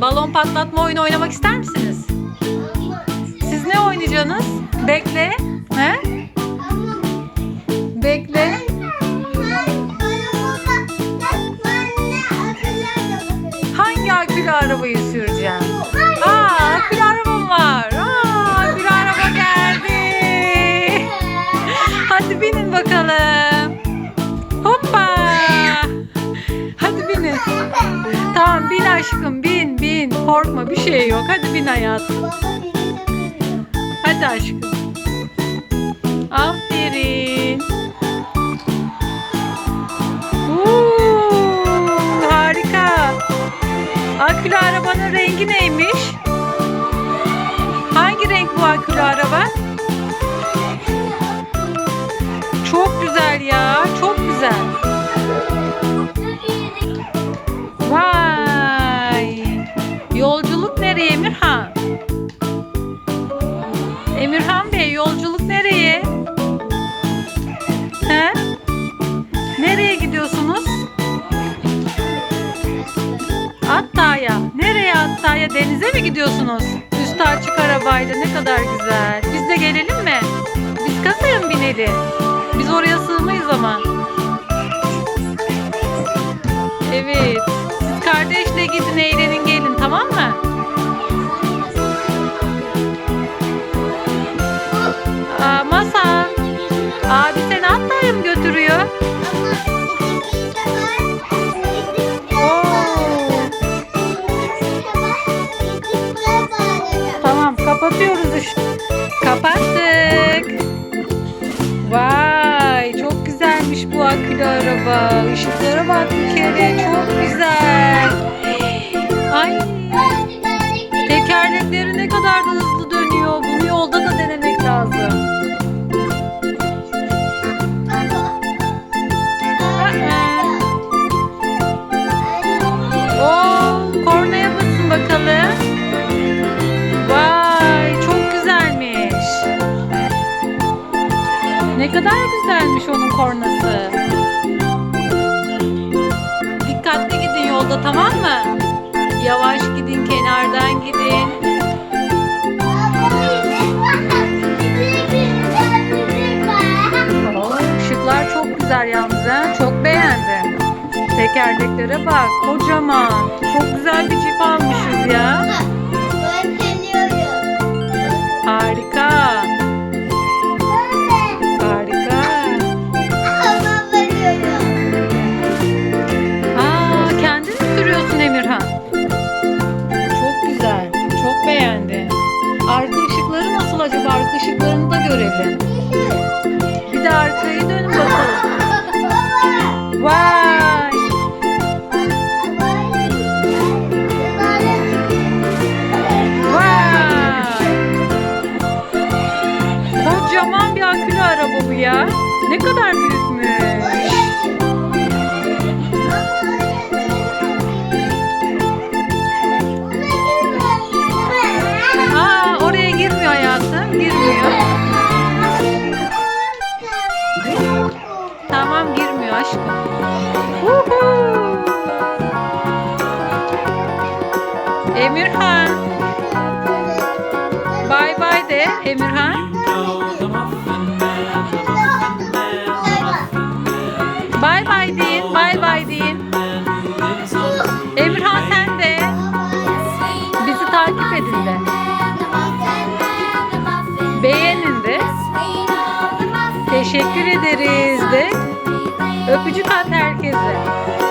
balon patlatma oyunu oynamak ister misiniz? Siz ne oynayacaksınız? Bekle. He? Bekle. Hangi akülü arabayı süreceğim? Aa, akülü arabam var. Aa, akülü araba geldi. Hadi binin bakalım. Hoppa. Hadi binin. Tamam bin aşkım bin bin. Korkma bir şey yok. Hadi bin hayatım. Hadi aşkım. Aferin. Oo, harika. Akülü arabanın rengi neymiş? Emirhan Bey yolculuk nereye? He? Nereye gidiyorsunuz? Atta'ya. Nereye Atta'ya? Denize mi gidiyorsunuz? Üstü açık arabayla ne kadar güzel. Biz de gelelim mi? Biz kasaya mı binelim? Biz oraya sığmayız ama. Evet. Siz kardeşle gidin eğlenin gelin tamam mı? Kapattık. Vay çok güzelmiş bu akülü araba. Işıklara bak bir kere çok güzel. Kadar güzelmiş onun kornası. Dikkatli gidin yolda tamam mı? Yavaş gidin kenardan gidin. Oo, ışıklar çok güzel yalnız ha. Çok beğendim. Tekerleklere bak kocaman. Çok güzel bir cip almışız ya. Beğendim. Arka ışıkları nasıl acaba? Arka ışıklarını da görelim. Bir de arkayı dönün bakalım. Vay. Vay. Kocaman bir akülü araba bu ya. Ne kadar Emirhan. Bay bay de Emirhan. Bay bay deyin. Bay bay deyin. Emirhan sen de. Bizi takip edin de. Beğenin de. Teşekkür ederiz de. Öpücük at herkese.